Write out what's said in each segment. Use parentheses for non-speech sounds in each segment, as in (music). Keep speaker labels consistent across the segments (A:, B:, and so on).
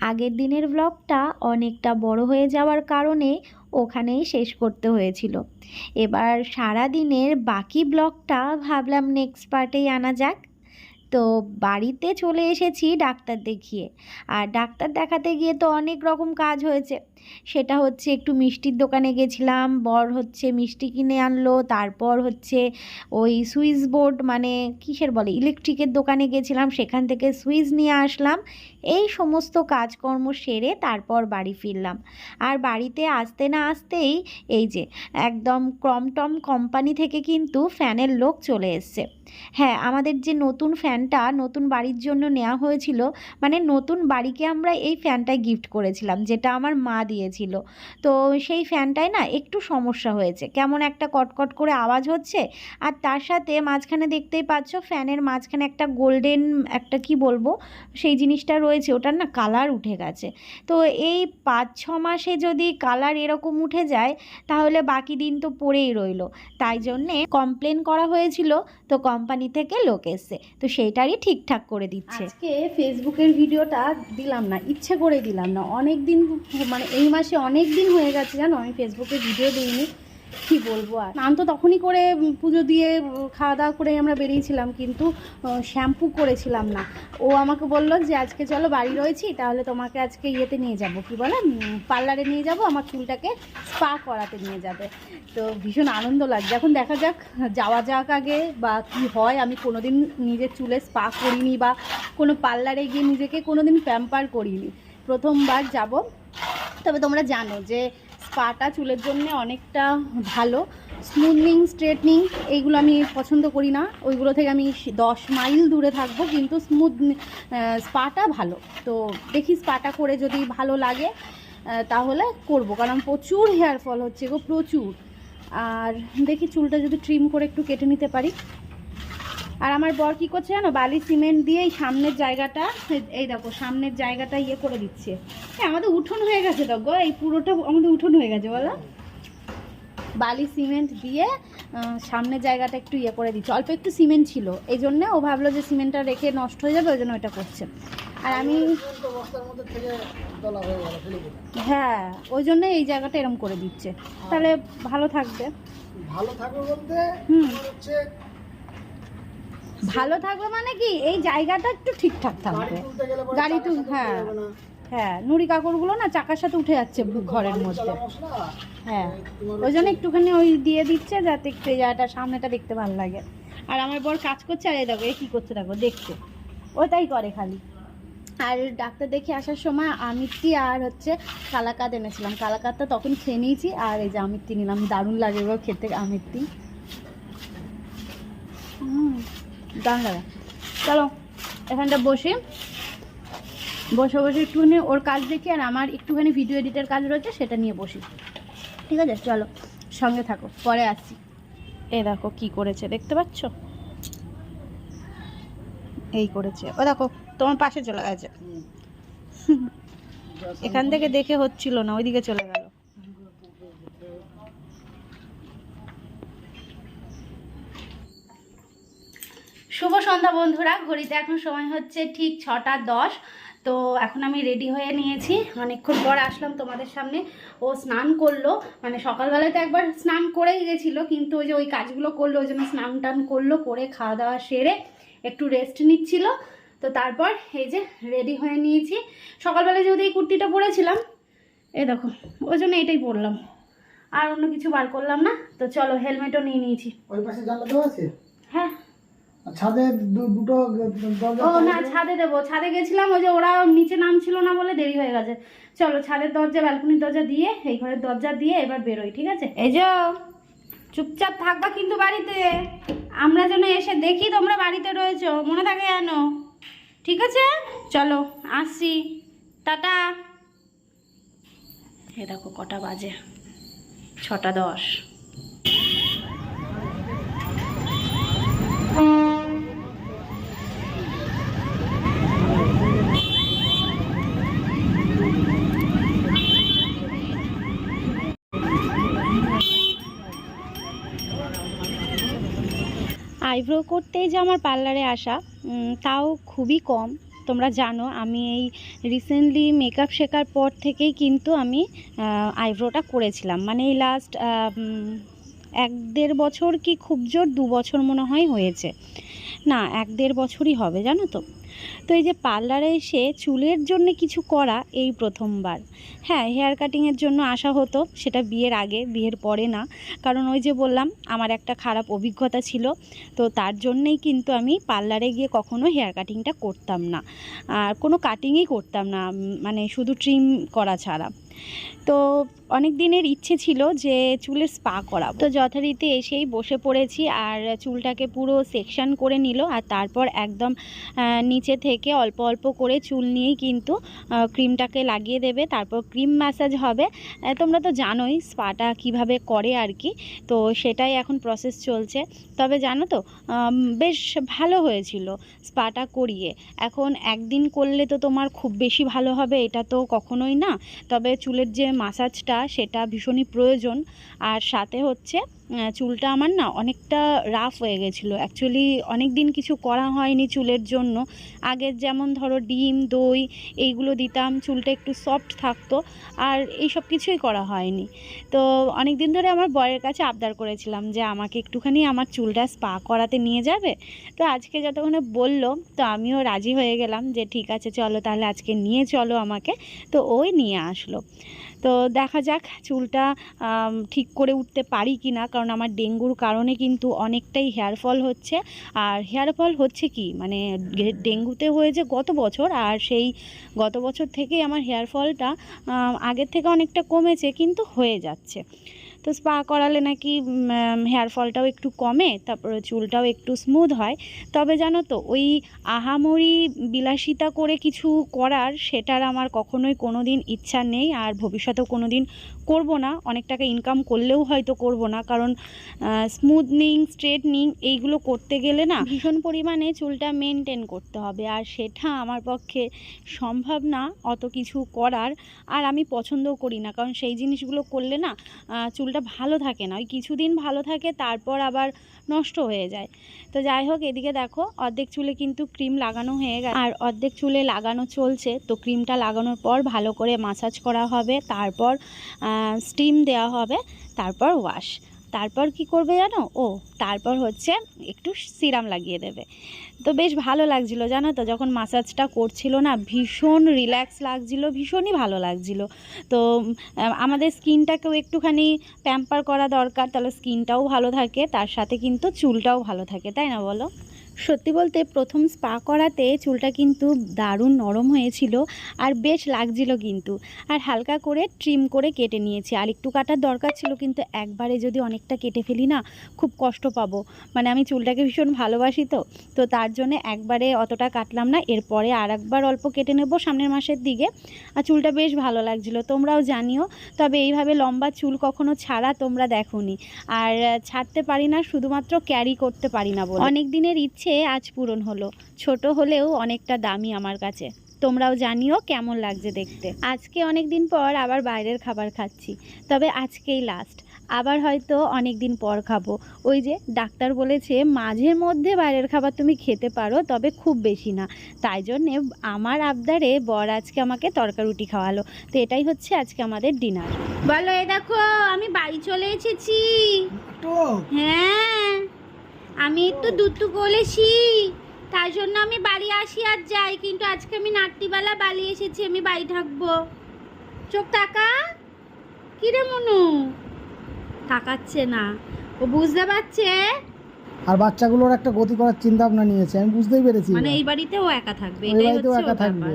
A: আগের দিনের ব্লগটা অনেকটা বড় হয়ে যাওয়ার কারণে ওখানেই শেষ করতে হয়েছিল। এবার সারা দিনের বাকি ব্লগটা ভাবলাম নেক্সট পার্টেই আনা যাক। তো বাড়িতে চলে এসেছি ডাক্তার দেখিয়ে। আর ডাক্তার দেখাতে গিয়ে তো অনেক রকম কাজ হয়েছে। সেটা হচ্ছে একটু মিষ্টির দোকানে গেছিলাম, বর হচ্ছে মিষ্টি কিনে আনলো, তারপর হচ্ছে ওই সুইচ বোর্ড মানে কিসের বলে, ইলেকট্রিকের দোকানে গেছিলাম, সেখান থেকে সুইচ নিয়ে আসলাম। এই সমস্ত কাজকর্ম সেরে তারপর বাড়ি ফিরলাম। আর বাড়িতে আসতে না আসতেই এই যে একদম ক্রমটম কোম্পানি থেকে কিন্তু ফ্যানের লোক চলে এসছে। হ্যাঁ আমাদের যে নতুন ফ্যানটা নতুন বাড়ির জন্য নেওয়া হয়েছিল। মানে নতুন বাড়িকে আমরা এই ফ্যানটাই গিফট করেছিলাম, যেটা আমার মা দিয়েছিল। তো সেই ফ্যানটায় না একটু সমস্যা হয়েছে। কেমন একটা কটকট করে আওয়াজ হচ্ছে আর তার সাথে মাঝখানে দেখতেই পাচ্ছ ফ্যানের মাঝখানে একটা গোল্ডেন একটা কি বলব, সেই জিনিসটা রয়েছে, ওটার না কালার উঠে গেছে। তো এই পাঁচ ছ মাসে যদি কালার এরকম উঠে যায়, তাহলে বাকি দিন তো পড়েই রইল। তাই জন্যে কমপ্লেন করা হয়েছিল, তো কোম্পানি থেকে লোক এসছে। তো সেইটারই ঠিকঠাক করে দিচ্ছে।
B: আজকে ফেসবুকের ভিডিওটা দিলাম না, ইচ্ছে করে দিলাম না। অনেক দিন মানে এই মাসে অনেক দিন হয়ে গেছে জানো, আমি ফেসবুকে ভিডিও দিইনি। কি বলব আর? স্নান তো তখনই করে পুজো দিয়ে খাওয়া দাওয়া করে আমরা বেরিয়েছিলাম, কিন্তু শ্যাম্পু করেছিলাম না। ও আমাকে বলল যে, আজকে চলো বাড়ি রয়েছি, তাহলে তোমাকে আজকে ইয়েতে নিয়ে যাব। কি বলে? পার্লারে নিয়ে যাব, আমার চুলটাকে স্পা করাতে নিয়ে যাবে। তো ভীষণ আনন্দ লাগছে। এখন দেখা যাক, যাওয়া যাক আগে, বা কি হয়। আমি কোনোদিন নিজের চুলে স্পা করিনি, বা কোনো পার্লারে গিয়ে নিজেকে কোনোদিন প্যাম্পার করিনি। প্রথমবার যাব। তবে তোমরা জানো যে স্পাটা চুলের জন্য অনেকটা ভালো। স্মুথনিং, স্ট্রেটনিং এইগুলো আমি পছন্দ করি না। ওইগুলো থেকে আমি দশ মাইল দূরে থাকব, কিন্তু স্মুথ স্পাটা ভালো। তো দেখি স্পাটা করে যদি ভালো লাগে তাহলে করব। কারণ প্রচুর হেয়ার ফল হচ্ছে গো, প্রচুর। আর দেখি চুলটা যদি ট্রিম করে একটু কেটে নিতে পারি। আর আমার বর কি করছে জানো? বালি সিমেন্ট দিয়ে এই সামনের জায়গাটা এই- দেখো সামনের জায়গাটা ইয়ে করে দিচ্ছে। হ্যাঁ আমাদের উঠোন হয়ে গেছে তো গো এই পুরোটা আমাদের উঠোন হয়ে গেছে বলো। বালি সিমেন্ট দিয়ে সামনের জায়গাটা একটু ইয়ে করে দিচ্ছে। অল্প একটু সিমেন্ট ছিল এই জন্যে ও ভাবলো যে সিমেন্টটা রেখে নষ্ট হয়ে যাবে ওই জন্য ওটা করছে। আর আমি হ্যাঁ ওই জন্য এই জায়গাটা এরম করে দিচ্ছে। তাহলে ভালো থাকবে।
C: ভালো থাকবে বলতে
B: হুম।
C: হচ্ছে
B: ভালো থাকবে মানে কি? এই জায়গাটা একটু ঠিকঠাক থাকবে।
C: গাড়ি
B: তুল হ্যাঁ। হ্যাঁ নুড়ি কাকড়গুলো না চাকার সাথে উঠে যাচ্ছে ঘরের মধ্যে। হ্যাঁ। ওই জন্য একটুখানি ওই দিয়ে দিচ্ছে যাতে একটু জায়গাটা সামনেটা দেখতে ভালো লাগে। আর আমার বর কাজ করছে আর এই দেখো এ কী করছে দেখো দেখছে। ওটাই করে খালি। আর ডাক্তার দেখে আসার সময় আমিত্তি আর হচ্ছে কালাকাত এনেছিলাম। কালাকাতটা তখন খেয়ে নিয়েছি আর এই যে আমিত্তি নিলাম দারুণ লাগে গো খেতে আমিত্তি। হুম। লাগে চলো এখানটা বসে। বসে বসে একটুখানি ওর কাজ দেখি আর আমার একটুখানি ভিডিও এডিটের কাজ রয়েছে সেটা নিয়ে বসি। ঠিক আছে? চলো সঙ্গে থাকো পরে আসছি। এ দেখো কি করেছে দেখতে পাচ্ছ? এই করেছে। ও দেখো তোমার পাশে চলে গেছে। এখান থেকে দেখে হচ্ছিল না ওইদিকে চলে গেল। শুভ সন্ধ্যা বন্ধুরা ঘড়িতে এখন সময় হচ্ছে ঠিক ছটা দশ। তো এখন আমি রেডি হয়ে নিয়েছি। অনেকক্ষণ পর আসলাম তোমাদের সামনে। ও স্নান করল। মানে সকালবেলায় তো একবার স্নান করেই গেছিল কিন্তু ওই যে ওই কাজগুলো করল ওই জন্য স্নান টান করল করে খাওয়া দাওয়া সেরে একটু রেস্ট নিচ্ছিল। তো তারপর এই যে রেডি হয়ে নিয়েছি। সকালবেলায় যদি এই কুর্তিটা পরেছিলাম এই দেখো ওই জন্য এটাই পরলাম। আর অন্য কিছু বার করলাম না। তো চলো হেলমেটও নিয়ে নিয়েছি।
C: ওই পাশে জানলা দেওয়া আছে?
B: হ্যাঁ।
C: ছাদে দুটো
B: ও না ছাদে দেবো। ছাদে গেছিলাম ওই যে ওরা নিচে নামছিল না বলে দেরি হয়ে গেছে। চলো ছাদের দরজা ব্যালকনির দরজা দিয়ে এই ঘরের দরজা দিয়ে এবার বেরোই ঠিক আছে? এই যে চুপচাপ থাকবা কিন্তু বাড়িতে। আমরা যেন এসে দেখি তোমরা বাড়িতে রয়েছো মনে থাকে যেন। ঠিক আছে? চলো আসছি। টাটা। এ দেখো কটা বাজে। ছটা দশ।
A: আইব্রো করতেই যে আমার পার্লারে আসা তাও খুবই কম।
B: তোমরা জানো, আমি এই রিসেন্টলি মেকআপ শেখার পর থেকেই কিন্তু আমি আইব্রোটা করেছিলাম। মানে এই লাস্ট এক দেড় বছর কি খুব জোর? দু বছর মনে হয় হয়েছে। না, এক দেড় বছরই হবে, জানো তো? তো এই যে পার্লারে এসে চুলের জন্য কিছু করা এই প্রথমবার। হ্যাঁ হেয়ার কাটিংয়ের জন্য আসা হতো, সেটা বিয়ের আগে, বিয়ের পরে না। কারণ ওই যে বললাম, আমার একটা খারাপ অভিজ্ঞতা ছিল, তো তার জন্যেই কিন্তু আমি পার্লারে গিয়ে কখনো হেয়ার কাটিংটা করতাম না। আর কোনো কাটিংই করতাম না মানে শুধু ট্রিম করা ছাড়া। তো অনেক দিনের ইচ্ছে ছিল যে চুলের স্পা করা তো যথারীতি এসেই বসে পড়েছি আর চুলটাকে পুরো সেকশন করে নিল আর তারপর একদম নিচে থেকে অল্প অল্প করে চুল নিয়েই কিন্তু ক্রিমটাকে লাগিয়ে দেবে। তারপর ক্রিম ম্যাসাজ হবে। তোমরা তো জানোই স্পাটা কীভাবে করে আর কি। তো সেটাই এখন প্রসেস চলছে। তবে জানো তো বেশ ভালো হয়েছিল স্পাটা করিয়ে। এখন একদিন করলে তো তোমার খুব বেশি ভালো হবে, এটা তো কখনোই না। তবে চুলের যে মাসাজটা সেটা ভীষণই প্রয়োজন। আর সাথে হচ্ছে চুলটা আমার না অনেকটা রাফ হয়ে গেছিল। অ্যাকচুয়ালি অনেক দিন কিছু করা হয়নি চুলের জন্য। আগের যেমন ধরো ডিম, দই, এইগুলো দিতাম, চুলটা একটু সফট থাকতো, আর এই সব কিছুই করা হয়নি। তো অনেক দিন ধরে আমার বরের কাছে আবদার করেছিলাম যে, আমাকে একটুখানি আমার চুলটা স্পা করাতে নিয়ে যাবে? তো আজকে যতক্ষণে বলল, তো আমিও রাজি হয়ে গেলাম যে, ঠিক আছে, চলো তাহলে আজকে নিয়ে চলো আমাকে। তো ওই নিয়ে আসলো। তো দেখা যাক চুলটা ঠিক করে উঠতে পারি কি না কারণ আমার ডেঙ্গুর কারণে কিন্তু অনেকটাই হেয়ার ফল হচ্ছে। আর হেয়ার ফল হচ্ছে কি? মানে ডেঙ্গুতে হয়েছে গত বছর, আর সেই গত বছর থেকেই আমার হেয়ার ফলটা আগের থেকে অনেকটা কমেছে, কিন্তু হয়ে যাচ্ছে। তো স্পা করালে নাকি হেয়ার ফলটাও একটু কমে, তারপর চুলটাও একটু স্মুথ হয়। তবে জানো তো, ওই আহামরি বিলাসিতা করে কিছু করার, সেটার আমার কখনোই কোনো দিন ইচ্ছা নেই, আর ভবিষ্যতেও কোনো দিন করব না, অনেক টাকা ইনকাম করলেও হয়তো করব না, কারণ স্মুথনিং স্ট্রেটনিং এইগুলো করতে গেলে না ভীষণ পরিমাণে চুলটা মেনটেন করতে হবে, আর সেটা আমার পক্ষে সম্ভব না অত কিছু করার, আর আমি পছন্দও করি না, কারণ সেই জিনিসগুলো করলে না চুলটা ভালো থাকে না, ওই কিছুদিন ভালো থাকে তারপর আবার নষ্ট হয়ে যায়। তো যাই হোক, এদিকে দেখো, অর্ধেক চুলে কিন্তু ক্রিম লাগানো হয়ে গেছে, আর অর্ধেক চুলে লাগানো চলছে, তো ক্রিমটা লাগানোর পর ভালো করে মাসাজ করা হবে, তারপর স্টিম দেওয়া হবে, তারপর ওয়াশ তারপর কি করবে জানো? ও, তারপর হচ্ছে একটু সিরাম লাগিয়ে দেবে। তো বেশ ভালো লাগছিল জানো তো, যখন মাসাজটা করছিল না, ভীষণ রিল্যাক্স লাগছিল, ভীষণই ভালো লাগছিল। তো আমাদের স্কিনটাকেও একটুখানি প্যাম্পার করা দরকার, তাহলে স্কিনটাও ভালো থাকে, তার সাথে কিন্তু চুলটাও ভালো থাকে, তাই না বলো? সত্যি বলতে প্রথম স্পা করাতে চুলটা কিন্তু দারুণ নরম হয়েছিল আর বেশ লাগছিল কিন্তু। আর হালকা করে ট্রিম করে কেটে নিয়েছি। আর একটু কাটার দরকার ছিল কিন্তু একবারে যদি অনেকটা কেটে ফেলি না খুব কষ্ট পাবো। মানে আমি চুলটাকে ভীষণ ভালোবাসি তো। তো তার জন্য একবারে অতটা কাটলাম না। এরপরে আর একবার অল্প কেটে নেব সামনের মাসের দিকে। আর চুলটা বেশ ভালো লাগছিল তোমরাও জানিও। তবে এইভাবে লম্বা চুল কখনো ছাড়া তোমরা দেখোনি। আর ছাড়তে পারি না শুধুমাত্র ক্যারি করতে পারি না বলে। অনেক দিনের ইচ্ছে আজ পূরণ হলো। ছোট হলেও অনেকটা দামি আমার কাছে। তোমরাও জানিও কেমন লাগছে দেখতে। আজকে অনেক দিন পর আবার বাইরের খাবার খাচ্ছি। তবে আজকেই লাস্ট আবার হয়তো অনেক দিন পর খাব। ওই যে ডাক্তার বলেছে মাঝে মধ্যে বাইরের খাবার তুমি খেতে পারো তবে খুব বেশি না। তাই জন্যে আমার আবদারে বর আজকে আমাকে তরকা রুটি খাওয়ালো। তো এটাই হচ্ছে আজকে আমাদের ডিনার বলো এ দেখো আমি বাড়ি চলে এসেছি। হ্যাঁ। আমি একটু দুটু বলেছি। তার জন্য আমি বাড়ি আসি আর যাই কিন্তু আজকে আমি নাট্যবেলা বাড়ি এসেছি আমি বাড়ি থাকব। চোখ টাকা কিরে মনু? তাকাচ্ছে না। ও বুঝতে পারছে?
C: আর বাচ্চাগুলোর একটা গতি করার চিন্তা ভাবনা নিয়েছে আমি বুঝতেই পেরেছি
B: মানে এই বাড়িতে ও একা থাকবে এটাই
C: বাড়িতেও
B: হচ্ছে
C: একা থাকবে।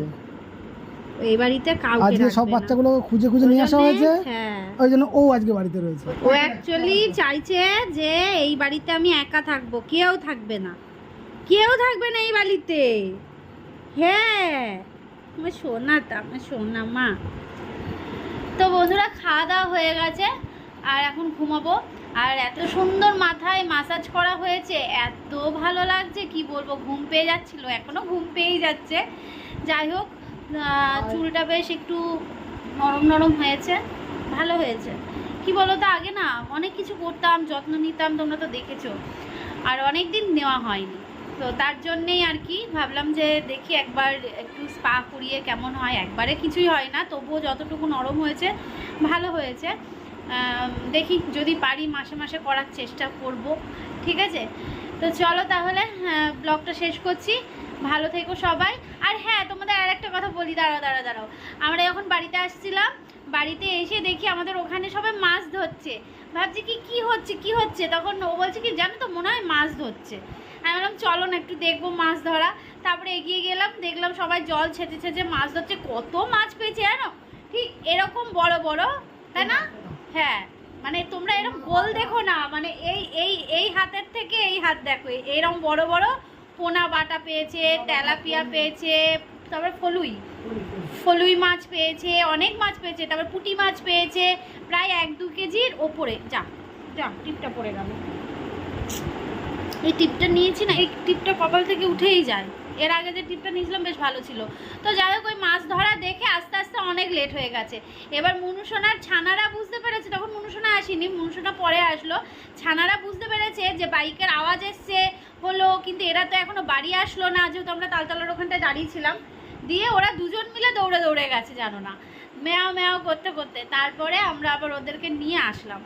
B: এই বাড়িতে কাউকে
C: আজকে সব। বাচ্চাগুলোকে খুঁজে খুঁজে নিয়ে আসা হয়েছে?
B: হ্যাঁ।
C: ওই জন্য ও আজকে বাড়িতে রয়েছে।
B: ও অ্যাকচুয়ালি চাইছে যে এই বাড়িতে আমি একা থাকব কেউ থাকবে না। কেউ থাকবে না এই বাড়িতে। হ্যাঁ। আমার সোনাটা আমার সোনা মা। তো বন্ধুরা খাওয়া দাওয়া হয়ে গেছে আর এখন ঘুমাবো। আর এত সুন্দর মাথায় মাসাজ করা হয়েছে এত ভালো লাগছে কি বলব ঘুম পেয়ে যাচ্ছিল এখনও ঘুম পেয়েই যাচ্ছে। যাই হোক চুলটা বেশ একটু নরম নরম হয়েছে ভালো হয়েছে। কি বলো তো আগে না অনেক কিছু করতাম যত্ন নিতাম তোমরা তো দেখেছ। আর অনেক দিন নেওয়া হয়নি। তো তার জন্যেই আর কি ভাবলাম যে দেখি একবার একটু স্পা করিয়ে কেমন হয়। একবারে কিছুই হয় না তবুও যতটুকু নরম হয়েছে ভালো হয়েছে। দেখি যদি পারি মাসে মাসে করার চেষ্টা করব। ঠিক আছে? তো চলো তাহলে আহ, ব্লগটা শেষ করছি। ভালো থেকো সবাই। আর হ্যাঁ তোমাদের আর একটা কথা বলি, দাঁড়াও দাঁড়াও দাঁড়াও। আমরা যখন বাড়িতে আসছিলাম, বাড়িতে এসে দেখি আমাদের ওখানে সবাই মাছ ধরছে। ভাবছি কি কি হচ্ছে কি হচ্ছে? তখন ও বলছে কি, জানো তো, মনে হয় মাছ ধরছে। আমি বললাম, চলো না, একটু দেখব মাছ ধরা। তারপরে এগিয়ে গেলাম, দেখলাম সবাই জল ছেঁচে ছেঁচে মাছ ধরছে। কত মাছ পেয়েছে জানো? ঠিক এরকম বড় বড়, তাই না? হ্যাঁ মানে তোমরা এরকম গোল দেখো না। মানে এই এই এই হাতের থেকে এই হাত দেখো। এইরকম বড় বড় পোনা বাটা পেয়েছে, তেলাপিয়া পেয়েছে, তারপরে ফলুই। ফলুই মাছ পেয়েছে, অনেক মাছ পেয়েছে, তারপর পুটি মাছ পেয়েছে, প্রায় এক দু কেজির ওপরে। যা যা, টিপটা পড়ে গেল। এই টিপটা নিয়েছি না, এই টিপটা কপাল থেকে উঠেই যায়। এর আগে যে টিপটা নিয়েছিলাম, বেশ ভালো ছিল। তো যাই হোক, ওই মাছ ধরা দেখে আস্তে আস্তে অনেক লেট হয়ে গেছে। এবার মুনুসোনার ছানারা বুঝতে পেরেছে, তখন মুনুসোনা আসেনি মুনুসোনা পরে আসলো। ছানারা বুঝতে পেরেছে যে বাইকের আওয়াজ এসছে, হলো, কিন্তু এরা তো এখনও বাড়ি আসলো না, যেহেতু আমরা তালতলার ওখানটায় দাঁড়িয়েছিলাম দিয়ে ওরা দুজন মিলে দৌড়ে দৌড়ে গেছে, জানো না। ম্যাও ম্যাও করতে করতে। তারপরে আমরা আবার ওদেরকে নিয়ে আসলাম।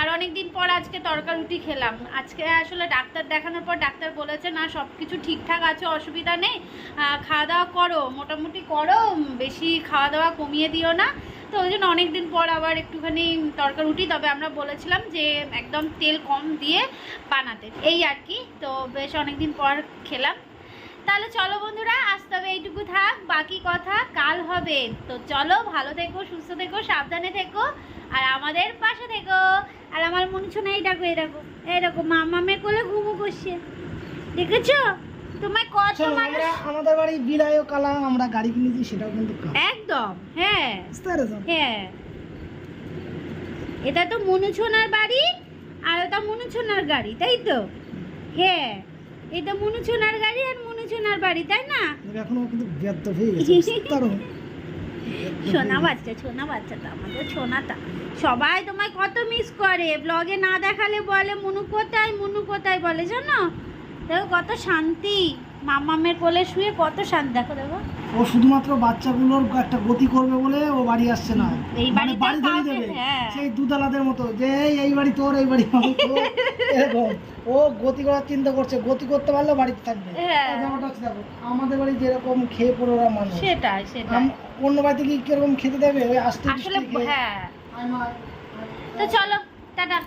B: আর অনেক দিন পর আজকে তরকা রুটি খেলাম। আজকে আসলে ডাক্তার দেখানোর পর ডাক্তার বলেছে, না সব কিছু ঠিকঠাক আছে, অসুবিধা নেই। খাওয়া দাওয়া করো, মোটামুটি করো বেশি খাওয়া দাওয়া কমিয়ে দিও না। তো ওই জন্য অনেক দিন পর আবার একটুখানি তরকা রুটি, তবে আমরা বলেছিলাম যে একদম তেল কম দিয়ে বানাতে। এই আর কি, তো বেশ অনেক দিন পর খেলাম। তাহলে চলো বন্ধুরা, আজ তবে এইটুকু থাক, বাকি কথা কাল হবে। তো চলো, ভালো থেকো, সুস্থ থেকো, সাবধানে থেকো। আর আমাদের পাশে থেকো আর আমার মনে হচ্ছে না এই দেখো এই দেখো এই দেখো মামামের কোলে ঘুমো করছে। দেখেছ? তোমায় কত
C: শোনো,
B: মানুষ
C: আমাদের বাড়ি বিলায় কালা আমরা গাড়ি কিনেছি সেটাও কিন্তু।
B: একদম হ্যাঁ? হ্যাঁ। এটা তো মনুছনার বাড়ি আর ওটা মনুছনার গাড়ি তাই তো? হ্যাঁ এটা মনুছনার গাড়ি আর মনুছনার বাড়ি তাই না?
C: এখনও কিন্তু ব্যর্থ হয়ে গেছে? (laughs)
B: সোনা বাচ্চা সোনা বাচ্চাটা আমাদের সোনাটা সবাই তোমায় কত মিস করে। ব্লগে না দেখালে বলে মনু কোথায়? মনু কোথায়? বলে জানো? দেখো কত শান্তি। মামামের কোলে শুয়ে কত শান্তি। দেখো দেখো।
C: ও শুধুমাত্র বাচ্চাগুলোর একটা গতি করবে বলে ও বাড়ি আসছে না।
B: এই
C: মানে
B: বাড়িতে
C: বাড়ি ধরে দেবে।
B: হ্যাঁ।
C: সেই দুদালাদের মতো যে এই- বাড়ি তোর এই বাড়ি আমার। (laughs) এরকম। ও গতি করার চিন্তা করছে। গতি করতে পারলে বাড়িতে থাকবে।
B: হ্যাঁ।
C: দেখো আমাদের বাড়ি যেরকম খেয়ে পড়ে ওরা মানুষ।
B: সেটাই সেটাই।
C: অন্য বাড়িতে কি কীরকম খেতে দেবে? ওই আসতে
B: আসলে হ্যাঁ
C: আয় মা, আয়।
B: তো চলো টাটা